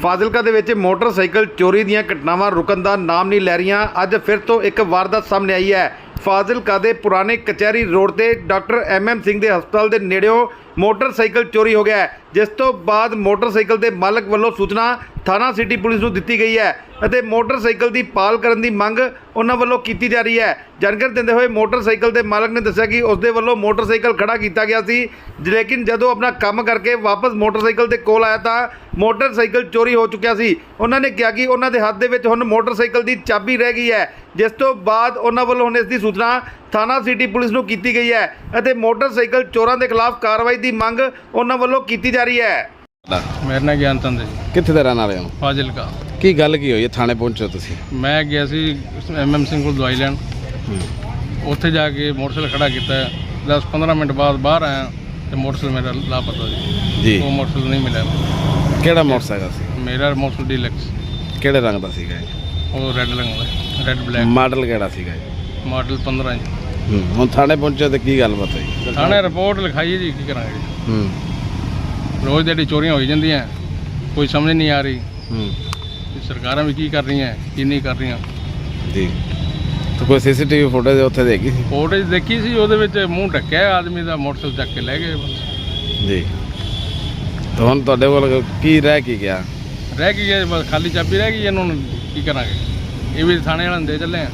ਫਾਜ਼ਿਲਕਾ ਦੇ ਵਿੱਚ ਮੋਟਰਸਾਈਕਲ ਚੋਰੀ ਦੀਆਂ ਘਟਨਾਵਾਂ ਰੁਕਣ ਦਾ ਨਾਮ ਨਹੀਂ ਲੈ ਰਹੀਆਂ। ਅੱਜ ਫਿਰ ਤੋਂ ਇੱਕ ਵਾਰਦਾਤ ਸਾਹਮਣੇ ਆਈ ਹੈ। ਫਾਜ਼ਿਲਕਾ ਦੇ ਪੁਰਾਣੇ ਕਚਹਿਰੀ ਰੋਡ ਤੇ ਡਾਕਟਰ ਐਮ ਐਮ ਸਿੰਘ ਦੇ ਹਸਪਤਾਲ ਦੇ ਨੇੜਿਓਂ ਮੋਟਰਸਾਈਕਲ ਚੋਰੀ ਹੋ ਗਿਆ ਹੈ, ਜਿਸ ਤੋਂ ਬਾਅਦ ਮੋਟਰਸਾਈਕਲ ਦੇ ਮਾਲਕ ਵੱਲੋਂ ਸੂਚਨਾ ਥਾਣਾ ਸਿਟੀ ਪੁਲਿਸ ਨੂੰ ਦਿੱਤੀ ਗਈ ਹੈ ਅਤੇ ਮੋਟਰਸਾਈਕਲ ਦੀ ਪਾਲ ਕਰਨ ਦੀ ਮੰਗ ਉਹਨਾਂ ਵੱਲੋਂ ਕੀਤੀ ਜਾ ਰਹੀ ਹੈ। ਜਾਣਕਾਰੀ ਦਿੰਦੇ ਹੋਏ ਮੋਟਰਸਾਈਕਲ ਦੇ ਮਾਲਕ ਨੇ ਦੱਸਿਆ ਕਿ ਉਸ ਦੇ ਵੱਲੋਂ ਮੋਟਰਸਾਈਕਲ ਖੜਾ ਕੀਤਾ ਗਿਆ ਸੀ। ਲੇਕਿਨ ਜਦੋਂ ਆਪਣਾ ਕੰਮ ਕਰਕੇ ਵਾਪਸ ਮੋਟਰਸਾਈਕਲ ਦੇ ਕੋਲ ਆਇਆ ਤਾਂ ਮੋਟਰਸਾਈਕਲ ਚੋਰੀ ਹੋ ਚੁੱਕਿਆ ਸੀ। ਉਹਨਾਂ ਨੇ ਕਿਹਾ ਕਿ ਉਹਨਾਂ ਦੇ ਹੱਥ ਦੇ ਵਿੱਚ ਹੁਣ ਮੋਟਰਸਾਈਕਲ ਦੀ ਚਾਬੀ ਰਹਿ ਗਈ ਹੈ। ਜਿਸ ਤੋਂ ਬਾਅਦ ਉਹਨਾਂ ਵੱਲੋਂ ਹੁਣ ਇਸ ਦੀ ਸੂਚਨਾ ਥਾਣਾ ਸਿਟੀ ਪੁਲਿਸ ਨੂੰ ਕੀਤੀ ਗਈ ਹੈ ਅਤੇ ਮੋਟਰਸਾਈਕਲ ਚੋਰਾਂ ਦੇ ਖਿਲਾਫ ਕਾਰਵਾਈ ਦੀ ਮੰਗ ਉਹਨਾਂ ਵੱਲੋਂ ਕੀਤੀ ਜਾ ਰਹੀ ਹੈ। ਮੇਰਾ ਨਾਂ ਗਿਆਨ ਤੰਦ ਹੈ ਜੀ। ਕਿੱਥੇ ਦੇ ਰਹਿਣ ਵਾਲੇ ਹੋ? ਫਾਜ਼ਿਲਕਾ। ਕੀ ਗੱਲ ਕੀ ਹੋਈ? ਹੈ ਥਾਣੇ ਪਹੁੰਚੋ ਤੁਸੀਂ? ਮੈਂ ਗਿਆ ਸੀ ਐਮਐਮ ਸਿੰਘ ਕੋਲ ਦਵਾਈ ਲੈਣ। ਉੱਥੇ ਜਾ ਕੇ ਮੋਟਰਸਾਈਕਲ ਖੜਾ ਕੀਤਾ 10-15 ਮਿੰਟ ਬਾਅਦ ਬਾਹਰ ਆਇਆ ਤੇ ਮੋਟਰਸਾਈਕਲ ਮੇਰਾ ਲਾਪਤਾ ਜੀ ਜੀ। ਉਹ ਮੋਟਰਸਾਈਕਲ ਨਹੀਂ ਮਿਲਿਆ ਕਿਹੜਾ ਮੋਟਰਸਾਈਕਲ ਸੀ? ਮੇਰਾ ਮੋਟਰਸਾਈਕਲ ਡੀਲਕਸ। ਕਿਹੜੇ ਰੰਗ ਦਾ ਸੀਗਾ ਉਹ ਰੈੱਡ ਰੰਗ ਦਾ ਰੈੱਡ ਬਲੈਕ। ਮਾਡਲ ਕਿਹੜਾ ਸੀਗਾ ਮਾਡਲ 15 ਜੀ। ਹੂੰ ਹੁਣ ਥਾਣੇ ਪਹੁੰਚੋ ਤੇ ਕੀ ਗੱਲਬਾਤ ਹੋਈ ਥਾਣੇ ਰਿਪੋਰਟ ਲਿਖਾਈ ਹੈ ਜੀ ਕੀ ਕਰਾਂਗੇ ਹੂੰ। ਰੋਜ਼ ਜਿਹੜੀ ਚੋਰੀਆਂ ਹੋਈ ਜਾਂਦੀਆਂ ਕੋਈ ਸਮਝ ਨਹੀਂ ਆ ਰਹੀ। ਹੂੰ। ਕਿ ਸਰਕਾਰਾਂ ਵੀ ਕੀ ਕਰ ਰਹੀਆਂ ਕੀ ਨਹੀਂ ਕਰ ਰਹੀਆਂ। ਜੀ। ਤਾਂ ਕੋਈ ਸੀਸੀਟੀਵੀ ਫੁਟੇਜ ਉੱਥੇ ਦੇਖੀ ਸੀ? ਫੋਟੇਜ ਦੇਖੀ ਸੀ ਉਹਦੇ ਵਿੱਚ ਮੂੰਹ ਢੱਕਿਆ ਆਦਮੀ ਦਾ ਮੋਟਰਸਾਈਕਲ ਚੱਕ ਕੇ ਲੈ ਗਏ ਬਸ। ਜੀ। ਤਾਂ ਹੁਣ ਤੁਹਾਡੇ ਕੋਲ ਕੀ ਰਹਿ ਕੀ ਗਿਆ? ਰਹਿ ਗਈ ਹੈ ਬਸ ਖਾਲੀ ਚਾਬੀ ਰਹਿ ਗਈ ਇਹਨੂੰ ਹੁਣ ਕੀ ਕਰਾਂਗੇ? ਇਹ ਵੀ ਥਾਣੇ ਵਾਲਿਆਂ ਨੂੰ ਦੇ ਚੱਲੇ ਆ।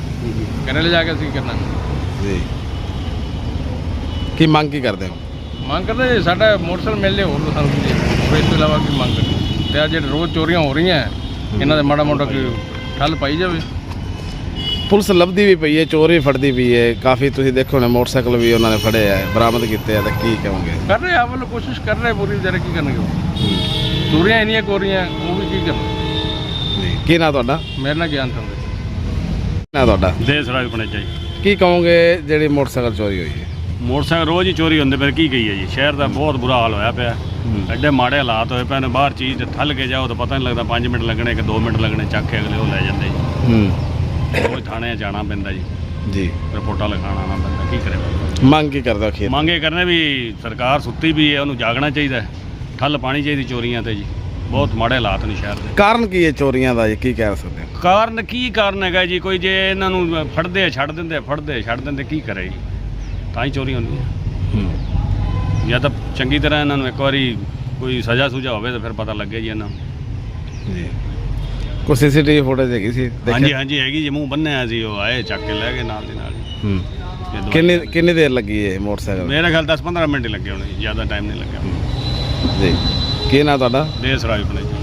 ਘਰੇ ਲੈ ਜਾ ਕੇ ਅਸੀਂ ਕੀ ਕਰਨਾ? ਜੀ। ਕੀ ਮੰਗ ਕੀ ਕਰਦੇ ਹੋ? ਮੰਗ ਕਰਦੇ ਜੀ ਸਾਡਾ ਮੋਟਰਸਾਈਕਲ ਮਿਲ ਹੋਰ ਤਾਂ ਸਾਨੂੰ ਕੀ ਹੋਰ ਇਸ ਤੋਂ ਇਲਾਵਾ ਕੀ ਮੰਗ ਕਰਦੇ? ਤੇ ਆ ਜਿਹੜੇ ਰੋਜ਼ ਚੋਰੀਆਂ ਹੋ ਰਹੀਆਂ ਇਹਨਾਂ ਦੇ ਮਾੜਾ ਮੋਟਾ ਕੋਈ ਠੱਲ ਪਾਈ ਜਾਵੇ। ਪੁਲਿਸ ਲੱਭਦੀ ਵੀ ਪਈ ਹੈ ਚੋਰ ਵੀ ਫੜਦੀ ਪਈ ਹੈ। ਕਾਫੀ ਤੁਸੀਂ ਦੇਖੋ ਨੇ ਮੋਟਰਸਾਈਕਲ ਵੀ ਉਹਨਾਂ ਨੇ ਫੜੇ ਆ ਬਰਾਮਦ ਕੀਤੇ ਆ ਤਾਂ ਕੀ ਕਹੋਗੇ? ਕਰ ਰਹੇ ਆ ਵੱਲੋਂ ਕੋਸ਼ਿਸ਼ ਕਰ ਰਹੇ ਪੂਰੀ ਵਿਚਾਰੇ ਕੀ ਕਰਨਗੇ ਉਹ। ਚੋਰੀਆਂ ਇੰਨੀਆਂ ਹੋ ਰਹੀਆਂ ਉਹ ਵੀ ਕੀ ਕਰਨ ਜੀ। ਕੀ ਨਾਂ ਤੁਹਾਡਾ? ਮੇਰੇ ਨਾਲ ਗਿਆਨ ਤੰਦੇ ਨਾਂ ਤੁਹਾਡਾ? ਦੇਸ ਰਾਜ ਪਣੇਜਾ ਜੀ। ਕੀ ਕਹੋਗੇ ਜਿਹੜੀ ਮੋਟਰਸਾਈਕਲ ਚੋਰੀ ਹੋਈ ਹੈ? ਮੋਟਰਸਾਈਕਲ ਰੋਜ਼ ਹੀ ਚੋਰੀ ਹੁੰਦੇ ਫਿਰ ਕੀ ਕਹੀਏ ਜੀ? ਸ਼ਹਿਰ ਦਾ ਬਹੁਤ ਬੁਰਾ ਹਾਲ ਹੋਇਆ ਪਿਆ। ਐਡੇ ਮਾੜੇ ਹਾਲਾਤ ਹੋਏ ਪਏ ਨੇ ਬਾਹਰ ਚੀਜ਼ ਤੇ ਥੱਲ ਕੇ ਜਾਓ ਤਾਂ ਪਤਾ ਨਹੀਂ ਲੱਗਦਾ 5 ਮਿੰਟ ਲੱਗਣੇ ਕਿ 2 ਮਿੰਟ ਲੱਗਣੇ ਚੱਕ ਕੇ ਅਗਲੇ ਉਹ ਲੈ ਜਾਂਦੇ ਜੀ। ਹੂੰ। ਰੋਜ਼ ਥਾਣੇ ਜਾਣਾ ਪੈਂਦਾ ਜੀ। ਜੀ। ਰਿਪੋਰਟਾਂ ਲਿਖਾਉਣਾ ਆਉਣਾ ਪੈਂਦਾ ਕੀ ਕਰੇ? ਮੰਗ ਕੀ ਕਰਦਾ ਅਖੀਰ ਮੰਗੇ ਕਰਨੇ ਵੀ ਸਰਕਾਰ ਸੁੱਤੀ ਵੀ ਹੈ ਉਹਨੂੰ ਜਾਗਣਾ ਚਾਹੀਦਾ। ਠੱਲ ਪਾਣੀ ਚਾਹੀਦੀ ਚੋਰੀਆਂ ਤੇ ਜੀ। ਬਹੁਤ ਮਾੜੇ ਹਾਲਾਤ ਨੇ ਸ਼ਹਿਰ ਦੇ। ਕਾਰਨ ਕੀ ਹੈ ਚੋਰੀਆਂ ਦਾ ਜੀ? ਕੀ ਕਹਿ ਸਕਦੇ ਕਾਰਨ ਕੀ ਕਾਰਨ ਹੈਗਾ ਜੀ? ਕੋਈ ਜੇ ਇਹਨਾਂ ਨੂੰ ਫੜਦੇ ਆ ਛੱਡ ਦਿੰਦੇ ਆ, ਫੜਦੇ ਆ, ਛੱਡ ਦਿੰਦੇ ਕੀ ਕਰੇ ਜੀ? ਤਾਂ ਹੀ ਚੋਰੀ ਹੁੰਦੀ ਹੈ। ਜਾਂ ਤਾਂ ਚੰਗੀ ਤਰ੍ਹਾਂ ਇਹਨਾਂ ਨੂੰ ਇੱਕ ਵਾਰੀ ਕੋਈ ਸਜ਼ਾ ਸੁਝਾ ਹੋਵੇ ਤਾਂ ਫਿਰ ਪਤਾ ਲੱਗੇ ਜੀ ਇਹਨਾਂ ਨੂੰ। ਜੀ। ਕੋਈ ਸੀਸੀਟੀਵੀ ਫੁਟੇਜ ਹੈਗੀ ਸੀ? ਦੇਖਿਆ? ਹਾਂਜੀ ਹਾਂਜੀ ਹੈਗੀ ਜੀ। ਮੂੰਹ ਬੰਨਿਆ ਸੀ ਉਹ ਆਏ ਚੱਕ ਕੇ ਲੈ ਗਏ ਨਾਲ ਦੀ ਨਾਲ ਹੀ। ਹੂੰ। ਇਹ ਕਿੰਨੀ ਕਿੰਨੀ ਦੇਰ ਲੱਗੀ ਹੈ ਮੋਟਰਸਾਈਕਲ? ਮੇਰੇ ਖਿਆਲ 10 15 ਮਿੰਟ ਹੀ ਲੱਗੇ ਹੋਣੇ ਜੀ, ਜ਼ਿਆਦਾ ਟਾਈਮ ਨਹੀਂ ਲੱਗਿਆ। ਜੀ। ਕੀ ਨਾਂ ਤੁਹਾਡਾ? ਦੇਸ ਰਾਜ ਬਣੇ ਜੀ।